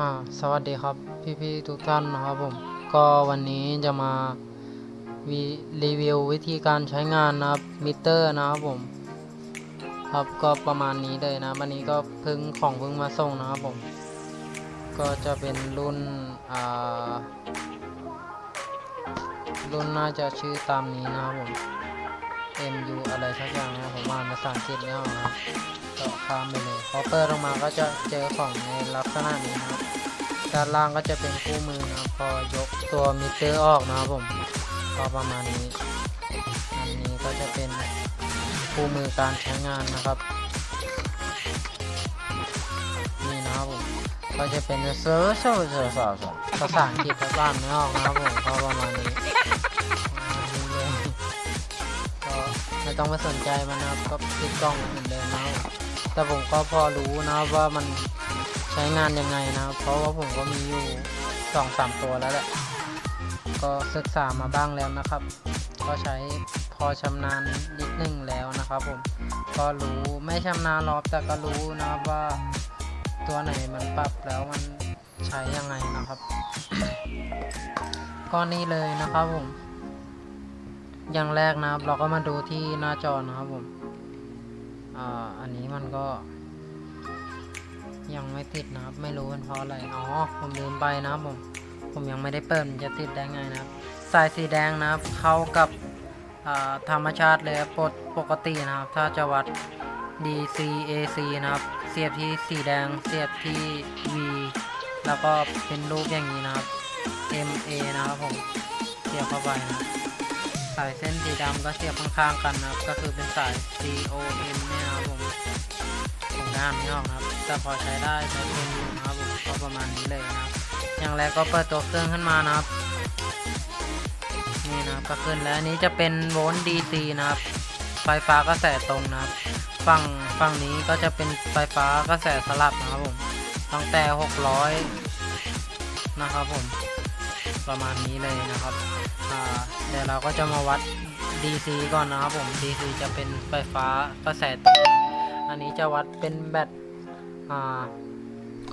อ่าสวัสดีครับพี่ๆทุกท่านนะครับผมก็วันนี้จะมารีวิววิธีการใช้งานนะครับมิเตอร์นะครับผมครับก็ประมาณนี้เลยนะวันนี้ก็เพิ่งของเพิ่งมาส่งนะครับผมก็จะเป็นรุ่นอ่ารุ่นน่าจะชื่อตามนี้นะครับผม MU อะไรสักอย่างนะผมอ่านภาษาอังกฤษไม่ออกนะ ครับก็ข้ามไปเลยพอเปิดออกมาก็จะเจอของในลักษณะนี้นะครับ ด้านล่างก็จะเป็นคู่มือนะพอยกตัวมิเตอร์ออกนะครับผมก็ประมาณนี้ อันนี้ก็จะเป็นคู่มือการใช้งานนะครับนี่นะครับผมก็จะเป็นเซอร์เซอร์เซอร์ซอร์ภาษาอังกฤษภาษาไม่ออกนะครับผมก็ประมาณนี้ก็ไม่ต้องไปสนใจมันนะครับก็ติดกล้องเหมือนเดิม แต่ผมก็พอรู้นะว่ามันใช้งานยังไงนะ เพราะว่าผมก็มีอยู่สองสามตัวแล้วแหละ ก็ศึกษามาบ้างแล้วนะครับ ก็ใช้พอชำนาญนิดนึงแล้วนะครับผม ก็รู้ไม่ชำนาญรอกแต่ก็รู้นะว่าตัวไหนมันปรับแล้วมันใช้ยังไงนะครับก็นี่เลยนะครับผม อย่างแรกนะครับ เราก็มาดูที่หน้าจอนะครับผม อ่าอันนี้มันก็ ยังไม่ติดนะครับ ไม่รู้เป็นเพราะอะไร อ๋อ ผมลืมไปนะครับผม ผมยังไม่ได้เปิดมันจะติดได้ไงนะครับ สายสีแดงนะครับ เข้ากับธรรมชาติเลยปกปกตินะครับ ถ้าจะวัด DC AC นะครับ เสียบที่สีแดง เสียบที่ V แล้วก็เป็นรูปอย่างนี้นะครับ MA นะครับผม เสียบเข้าไปนะครับ สายเส้นสีดำก็เสียบข้างๆกันนะครับ ก็คือเป็นสาย COM เนี่ยนะครับผมผมอ่านไม่ออกนครับแต่พอใช้ได้ใช้เป็นอยู่นะครับผมก็ประมาณนี้เลยนะครับ อย่างแรกก็เปิดตัวเครื่องขึ้นมานะครับ นี่นะครับก็ขึ้นแล้วนี้จะเป็นโวลต์ DC นะครับ ไฟฟ้ากระแสตรงนะครับ ฝั่งฝั่งนี้ก็จะเป็นไฟฟ้ากระแสสลับนะครับผม ตั้งแต่ 600 นะครับผม ประมาณนี้เลยนะครับ เดี๋ยวเราก็จะมาวัด DC ก่อนนะครับผม DC จะเป็นไฟฟ้ากระแสตรงอันนี้จะวัดเป็นแบต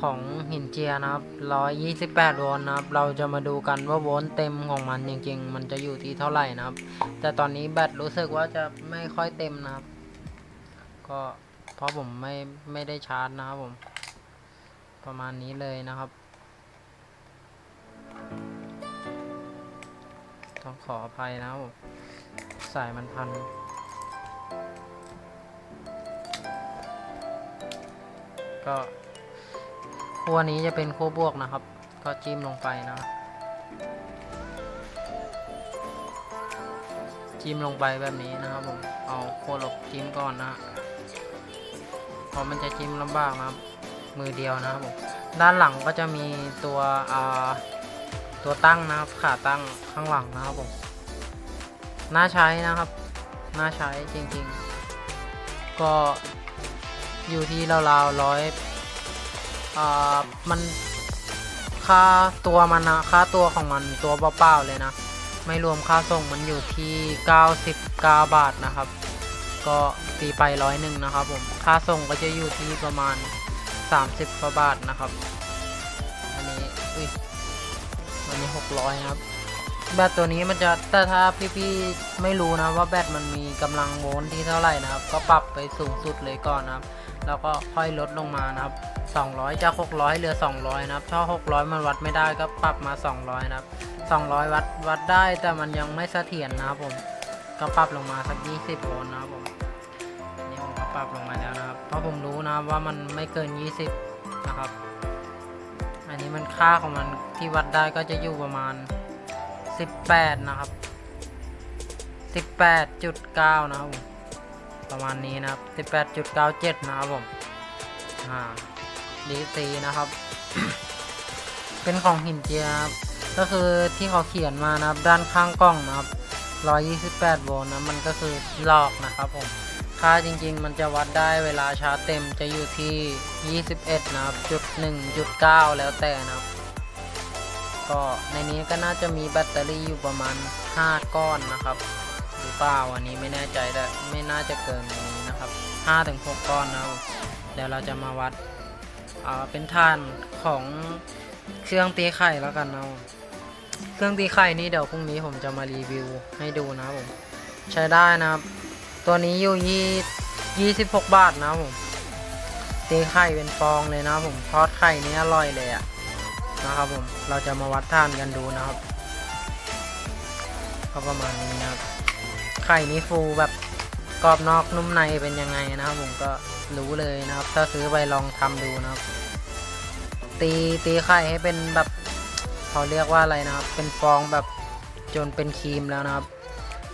ของหินเจียนะครับ128โวลต์นะครับ เราจะมาดูกันว่าโวลต์เต็มของมันจริงๆ มันจะอยู่ที่เท่าไหร่นะครับ แต่ตอนนี้แบตรู้สึกว่าจะไม่ค่อยเต็มนะครับ ก็เพราะผมไม่ไม่ได้ชาร์จนะครับผม ประมาณนี้เลยนะครับ ต้องขออภัยนะครับผมสายมันพันก็ขั้วนี้จะเป็นขั้วบวกนะครับ ก็จิ้มลงไปนะ จิ้มลงไปแบบนี้นะครับผม เอาขั้วลบจิ้มก่อนนะเพราะมันจะจิ้มลำบากนะครับ มือเดียวนะครับผม ด้านหลังก็จะมีตัวอ่า ตัวตั้งนะครับขาตั้งข้างหลังนะครับผมน่าใช้นะครับน่าใช้จริงๆ ก็อยู่ที่ราวๆร้อยอ่ามันค่าตัวมันนะค่าตัวของมันตัวเปล่าๆเลยนะ ไม่รวมค่าส่งมันอยู่ที่ 99 บาทนะครับ ก็ตีไปร้อยหนึ่งนะครับผมค่าส่งก็จะอยู่ที่ประมาณ 30กว่าบาทนะครับ อันนี้อุ้ยันนี้600นะครับแบตตัวนี้มันจะแต่ถ้าพี่ๆไม่รู้นะว่าแบตมันมีกำลังโวลต์ที่เท่าไหร่นะครับ ก็ปรับไปสูงสุดเลยก่อนนะครับ แล้วก็ค่อยลดลงมานะครับ 200จาก600เหลือ 200 นะครับถ้า600 มันวัดไม่ได้ก็ปรับมา 200 นะครับ 200 วัดวัดได้แต่มันยังไม่เสถียรนะครับผมก็ปรับลงมาสัก 20 โวลต์นะครับผมนี่ผมก็ปรับลงมาแล้วนะครับ เพราะผมรู้นะว่ามันไม่เกิน 20 นะครับ อันนี้มันค่าของมันที่วัดได้ก็จะอยู่ประมาณ 18 นะครับ 18.9 นะครับประมาณนี้นะครับ 18.97 นะครับผมอ่า DC นะครับ เป็นของหินเจียบก็คือที่เขาเขียนมานะครับ ด้านข้างกล้องนะครับ 128 โวลต์นะ มันก็คือหลอกนะครับผม ค่าจริงๆ มันจะวัดได้เวลาชาร์จเต็มจะอยู่ที่ 21 นะครับจุด1จุด9แล้วแต่นะครับ ก็ในนี้ก็น่าจะมีแบตเตอรี่อยู่ประมาณ 5 ก้อนนะครับ หรือเปล่าอันนี้ไม่แน่ใจแต่ไม่น่าจะเกินนี้นะครับ5ถึง6ก้อนนะครับ เดี๋ยวเราจะมาวัดอ่าเป็นท่านของเครื่องตีไข่แล้วกันเนะเครื่องตีไข่นี้เดี๋ยวพรุ่งนี้ผมจะมารีวิวให้ดูนะครับผม ใช้ได้นะครับ ตัวนี้อยู่ยี่ยี่สิบหกบาทนะผมตีไข่เป็นฟองเลยนะผมทอดไข่นี้อร่อยเลยอะนะครับผมเราจะมาวัดทานกันดูนะครับก็ประมาณนี้นะครับไข่นี้ฟูแบบกรอบนอกนุ่มในเป็นยังไงนะครับผมก็รู้เลยนะครับ ถ้าซื้อไปลองทำดูนะครับ ตีตีไข่ให้เป็นแบบเขาเรียกว่าอะไรนะครับ เป็นฟองแบบจนเป็นครีมแล้วนะครับ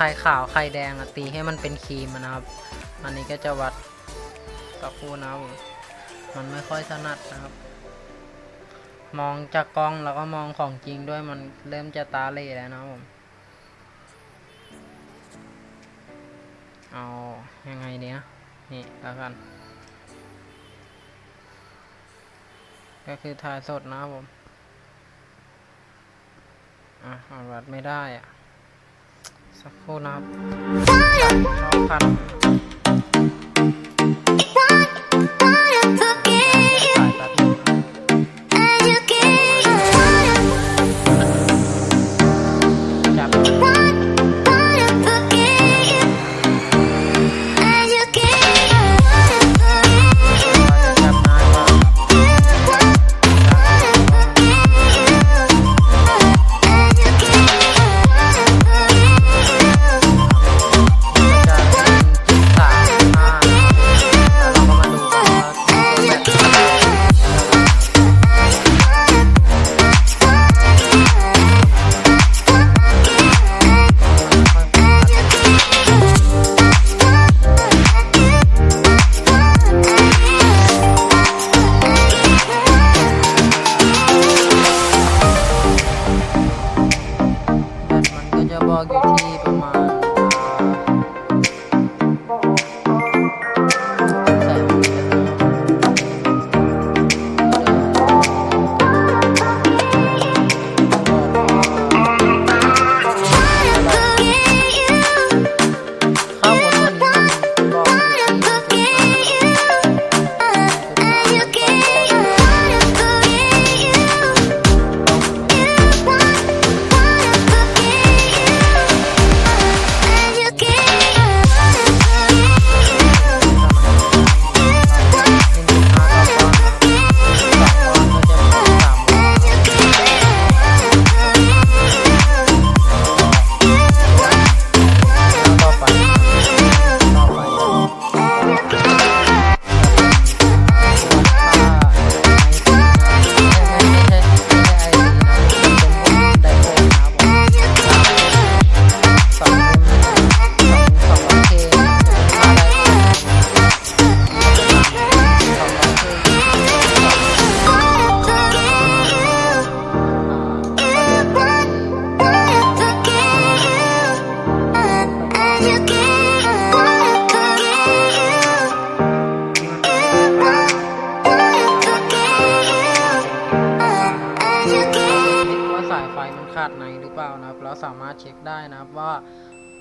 ไข่ขาวไข่แดงอะตีให้มันเป็นครีมนะครับ อันนี้ก็จะวัดกับคู่นะครับผมมันไม่ค่อยถนัดนะครับ มองจากกล้องแล้วก็มองของจริงด้วยมันเริ่มจะตาเล่แล้วนะครับผมเอายังไงเนี้ยนี่แล้วกัน ก็คือถ่ายสดนะครับผมอะเอาวัดไม่ได้อะ สักครู่นะครับชอบพันถ่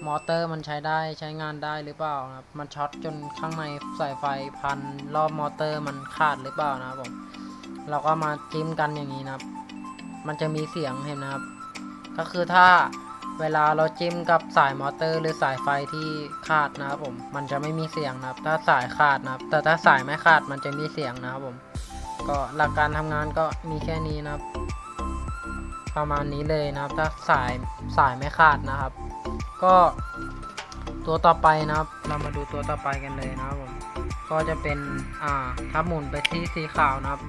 มอเตอร์มันใช้ได้ใช้งานได้หรือเปล่านะครับ มันช็อตจนข้างในสายไฟพันรอบมอเตอร์มันขาดหรือเปล่านะครับผมเราก็มาจิ้มกันอย่างนี้นะครับ มันจะมีเสียงเห็นนะครับ ก็คือถ้าเวลาเราจิ้มกับสายมอเตอร์ หรือสายไฟที่ขาดนะครับผม มันจะไม่มีเสียงนะครับ ถ้าสายขาดนะครับ แต่ถ้าสายไม่ขาดมันจะมีเสียงนะครับผม ก็หลักการทำงานก็มีแค่นี้นะครับ ประมาณนี้เลยนะครับ ถ้าสายสายไม่ขาดนะครับ ก็ตัวต่อไปนะครับ เรามาดูตัวต่อไปกันเลยนะครับผมก็จะเป็นอ่าถ้าหมุนไปที่สีขาวนะครับ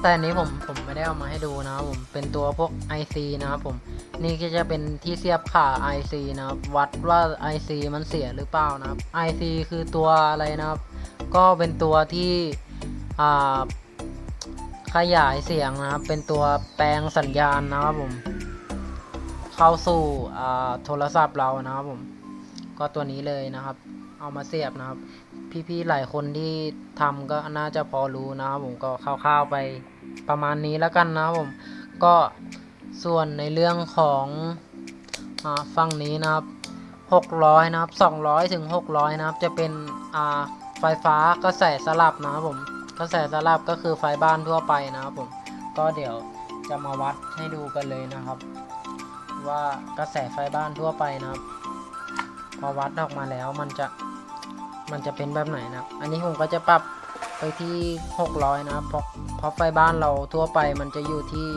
แต่อันนี้ผมผมไม่ได้เอามาให้ดูนะครับผมเป็นตัวพวก IC นะครับผมนี่ก็จะเป็นที่เสียบขา IC นะครับ วัดว่า IC มันเสียหรือเปล่านะครับ IC คือตัวอะไรนะครับ ก็เป็นตัวที่อ่าขยายเสียงนะครับ เป็นตัวแปลงสัญญาณนะครับผม เข้าสู่โทรศัพท์เรานะครับผมก็ตัวนี้เลยนะครับ เอามาเสียบนะครับ พี่ๆหลายคนที่ทำก็น่าจะพอรู้นะครับผมก็คร่าวๆไปประมาณนี้แล้วกันนะครับผมก็ส่วนในเรื่องของอฝั่งนี้นะครับ600นะครับ200ถึง600นะครับ จะเป็นไฟฟ้ากระแสสลับนะครับผมกระแสสลับก็คือไฟบ้านทั่วไปนะครับผมก็เดี๋ยวจะมาวัดให้ดูกันเลยนะครับ ว่ากระแสไฟบ้านทั่วไปนะครับ พอวัดออกมาแล้วมันจะมันจะเป็นแบบไหนนะครับ อันนี้ผมก็จะปรับไปที่ 600 นะครับเพราะเพราะไฟบ้านเราทั่วไปมันจะอยู่ที่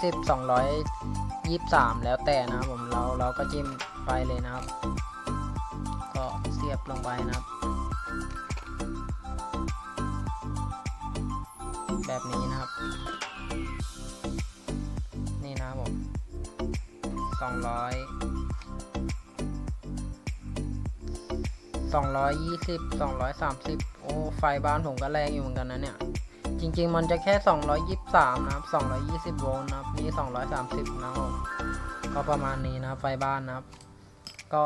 220 223 แล้วแต่นะครับผมเราเราก็จิ้มไปเลยนะครับ ก็เสียบลงไปนะครับ แบบนี้นะครับ สองร้อยสองร้อยยี่สิบสองร้อยสามสิบโอ้ไฟบ้านผมก็แรงอยู่เหมือนกันนะเนี่ย จริง ๆ มันจะแค่สองร้อยยี่สามนะครับสองร้อยยี่สิบโวลต์นะครับนี่สองร้อยสามสิบนะครับก็ประมาณนี้นะไฟบ้านนะครับ ก็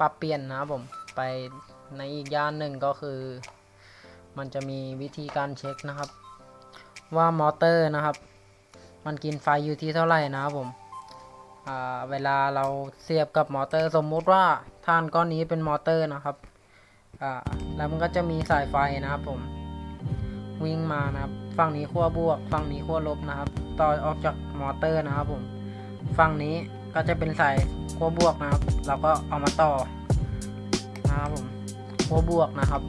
ปรับเปลี่ยนนะครับผมไปในอีกย่านหนึ่งก็คือ มันจะมีวิธีการเช็คนะครับ ว่ามอเตอร์นะครับ มันกินไฟอยู่ที่เท่าไหร่นะครับผม เวลาเราเสียบกับมอเตอร์สมมุติว่าท่านก้อนนี้เป็นมอเตอร์นะครับแล้วมันก็จะมีสายไฟนะครับผมวิ่งมานะครับฝั่งนี้ขั้วบวกฝั่งนี้ขั้วลบนะครับ ต่อออกจากมอเตอร์นะครับผมฝั่งนี้ก็จะเป็นสายขั้วบวกนะครับ เราก็เอามาต่อนะครับผมขั้วบวกนะครับ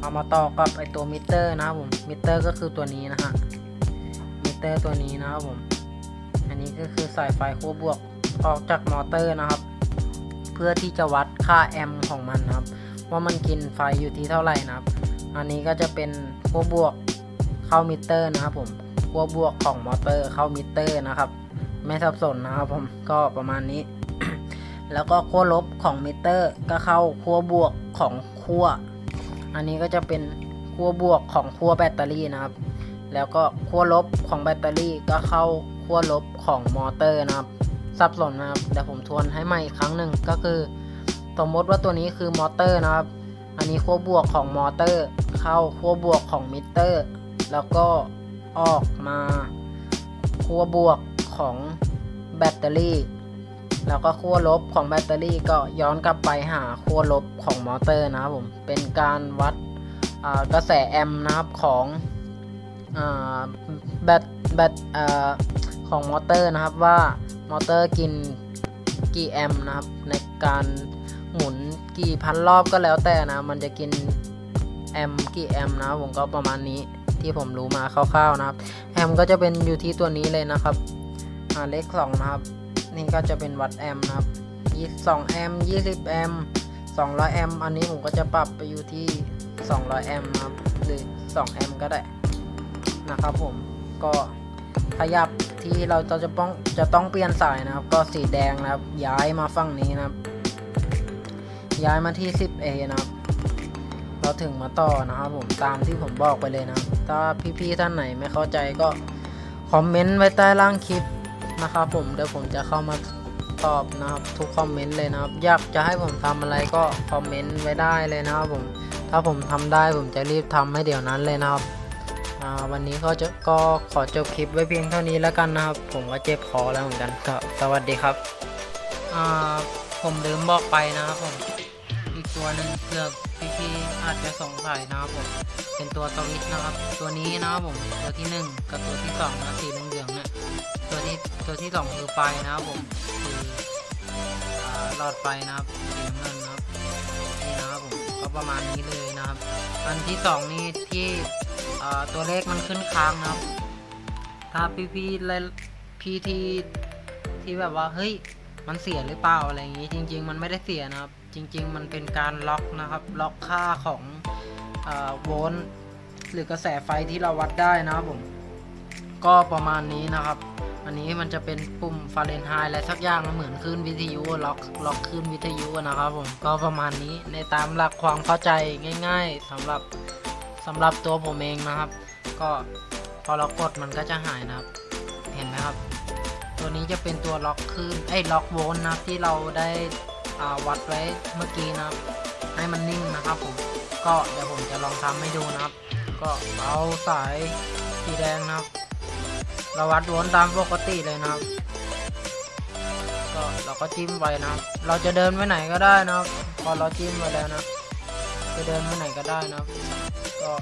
เอามาต่อกับไอตัวมิเตอร์นะครับผมมิเตอร์ก็คือตัวนี้นะฮะมิเตอร์ตัวนี้นะครับผม อันนี้ก็คือสายไฟขั้วบวกออกจากมอเตอร์นะครับ เพื่อที่จะวัดค่าแอมป์ของมันนะครับ ว่ามันกินไฟอยู่ที่เท่าไหร่นะครับ อันนี้ก็จะเป็นขั้วบวกเข้ามิเตอร์นะครับผมขั้วบวกของมอเตอร์เข้ามิเตอร์นะครับ ไม่สับสนนะครับผมก็ประมาณนี้ แล้วก็ขั้วลบของมิเตอร์ก็เข้าขั้วบวกของขั้วอันนี้ก็จะเป็นขั้วบวกของขั้วแบตเตอรี่นะครับ แล้วก็ขั้วลบของแบตเตอรี่ก็เข้าขั้วลบของมอเตอร์นะครับ สับสนนะครับเดี๋ยวผมทวนให้ใหม่อีกครั้งหนึ่งก็คือ สมมติว่าตัวนี้คือมอเตอร์นะครับ อันนี้ขั้วบวกของมอเตอร์ เข้าขั้วบวกของมิเตอร์ แล้วก็ออกมาขั้วบวกของแบตเตอรี่ แล้วก็ขั้วลบของแบตเตอรี่ก็ย้อนกลับไปหาขั้วลบของมอเตอร์นะครับผมเป็นการวัดกระแสแอมป์นะครับของ แบตแบตของมอเตอร์นะครับว่ามอเตอร์กินกี่แอมนะครับในการหมุนกี่พันรอบก็แล้วแต่นะ มันจะกินแอมกี่แอมนะผมก็ประมาณนี้ที่ผมรู้มาคร่าวๆนะครับ แอมก็จะเป็นอยู่ที่ตัวนี้เลยนะครับเลขสองนะครับ นี่ก็จะเป็นวัดแอมนะครับ22แอมป์20แอมป์200แอมอันนี้ผมก็จะปรับไปอยู่ที่200แอมนะครับหรือ2แอมก็ได้ นะครับผมก็ขยับที่เราจะต้องจะต้องเปลี่ยนสายนะครับ ก็สีแดงนะครับ ย้ายมาฝั่งนี้นะครับ ย้ายมาที่ 10A นะครับ เราถึงมาต่อนะครับผมตามที่ผมบอกไปเลยนะถ้าพี่ๆท่านไหนไม่เข้าใจก็คอมเมนต์ไว้ใต้ล่างคลิปนะครับผมเดี๋ยวผมจะเข้ามาตอบนะครับทุกคอมเมนต์เลยนะครับ อยากจะให้ผมทำอะไรก็คอมเมนต์ไว้ได้เลยนะครับผมถ้าผมทำได้ผมจะรีบทำให้เดี๋ยวนั้นเลยนะครับ วันนี้ก็จะก็ขอจบคลิปไว้เพียงเท่านี้แล้วกันนะครับ ผมก็เจ็บคอแล้วเหมือนกันก็สวัสดีครับผมลืมบอกไปนะครับผมอีกตัวหนึ่งเพื่อพี่ๆอาจจะสงสัยนะครับผมเป็นตัวสวิตนะครับ ตัวนี้นะครับผมตัวที่หนึ่งกับตัวที่สองนะสีเหลืองๆเนี่ยตัวที่ตัวที่สองคือไฟนะครับผมคือหลอดไฟนะครับสีน้ำเงินนะครับนี่นะครับผมก็ประมาณนี้เลยนะครับอันที่สองนี่ที่ ตัวเลขมันขึ้นค้างครับ ถ้าพี่พี่ๆและพี่ที่ที่แบบว่าเฮ้ยมันเสียหรือเปล่าอะไรอย่างงี้ จริง ๆ มันไม่ได้เสียนะครับ จริง ๆ มันเป็นการล็อกนะครับ ล็อกค่าของโวลต์หรือกระแสไฟที่เราวัดได้นะครับผมก็ประมาณนี้นะครับ อันนี้มันจะเป็นปุ่มฟาเรนไฮต์อะไรสักอย่างเหมือนคลื่นวิทยุล็อกล็อกคลื่นวิทยุนะครับผมก็ประมาณนี้ในตามหลักความเข้าใจง่าย ๆสำหรับ สำหรับตัวผมเองนะครับ ก็พอเรากดมันก็จะหายนะครับ เห็นไหมครับ ตัวนี้จะเป็นตัวล็อกคลื่นไอ้ล็อกโวลต์นะครับที่เราได้าวัดไว้เมื่อกี้นะครับ ให้มันนิ่งนะครับผมก็เดี๋ยวผมจะลองทำให้ดูนะครับ ก็เอาสายสีแดงนะครับ เราวัดโวลต์ตามปกติเลยนะครับก็เราก็จิ้มไว้นะครับ เราจะเดินไปไหนก็ได้นะครับ พอเราจิ้มไว้แล้วนะจะเดินไปไหนก็ได้นะครับ ก็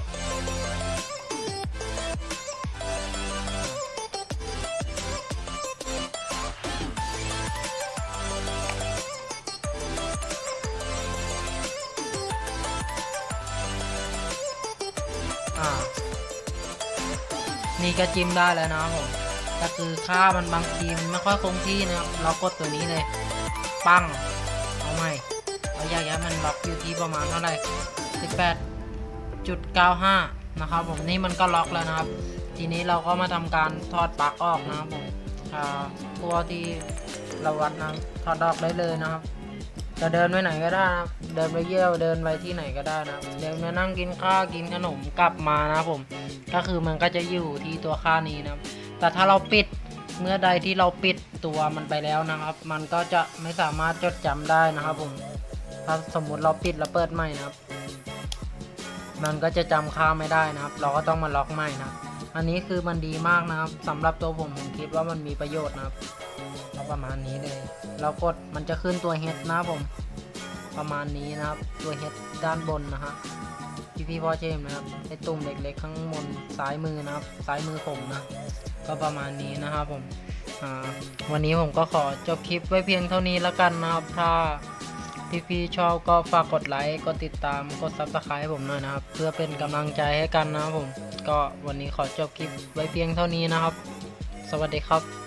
นี่ก็จิ้มได้แล้วนะผมก็คือค่ามันบางทีมันไม่ค่อยคงที่นะครับเรากดตัวนี้เลยปั้งเอาใหม่เราอยากให้มันล็อกอยู่ที่ประมาณเท่าไหร่ 1.95 นะครับผมนี่มันก็ล็อกแล้วนะครับ ทีนี้เราก็มาทำการถอดปลั๊กออกนะครับผมอ่าตัวที่เราวัดนะถอดออกได้เลยนะครับ จะเดินไปไหนก็ได้นะครับ เดินไปเยี่ยวเดินไปที่ไหนก็ได้นะครับเดินไปนั่งกินข้าวกินขนมกลับมานะครับผม ก็คือมันก็จะอยู่ที่ตัวค่านี้นะครับ แต่ถ้าเราปิดเมื่อใดที่เราปิดตัวมันไปแล้วนะครับ มันก็จะไม่สามารถจดจำได้นะครับผมถ้าสมมุติเราปิดแล้วเปิดใหม่นะครับ มันก็จะจำค่าไม่ได้นะครับ เราก็ต้องมาล็อกใหม่นะครับอันนี้คือมันดีมากนะครับสำหรับตัวผมผมคิดว่ามันมีประโยชน์นะครับประมาณนี้เลย เรากดมันจะขึ้นตัวเฮดนะผม ประมาณนี้นะครับ ตัวเฮดด้านบนนะฮะพี่พี่พ่อเจมส์นะครับไอตุ่มเล็กๆข้างบนซ้ายมือนะครับ ซ้ายมือผมนะ ก็ประมาณนี้นะครับผมวันนี้ผมก็ขอจบคลิปไว้เพียงเท่านี้แล้วกันนะครับ ถ้า พี่ๆชอบก็ฝากกดไลค์ กดติดตาม กด subscribe ให้ผมหน่อยนะครับ เพื่อเป็นกำลังใจให้กันนะครับผม ก็วันนี้ขอจบคลิปไว้เพียงเท่านี้นะครับ สวัสดีครับ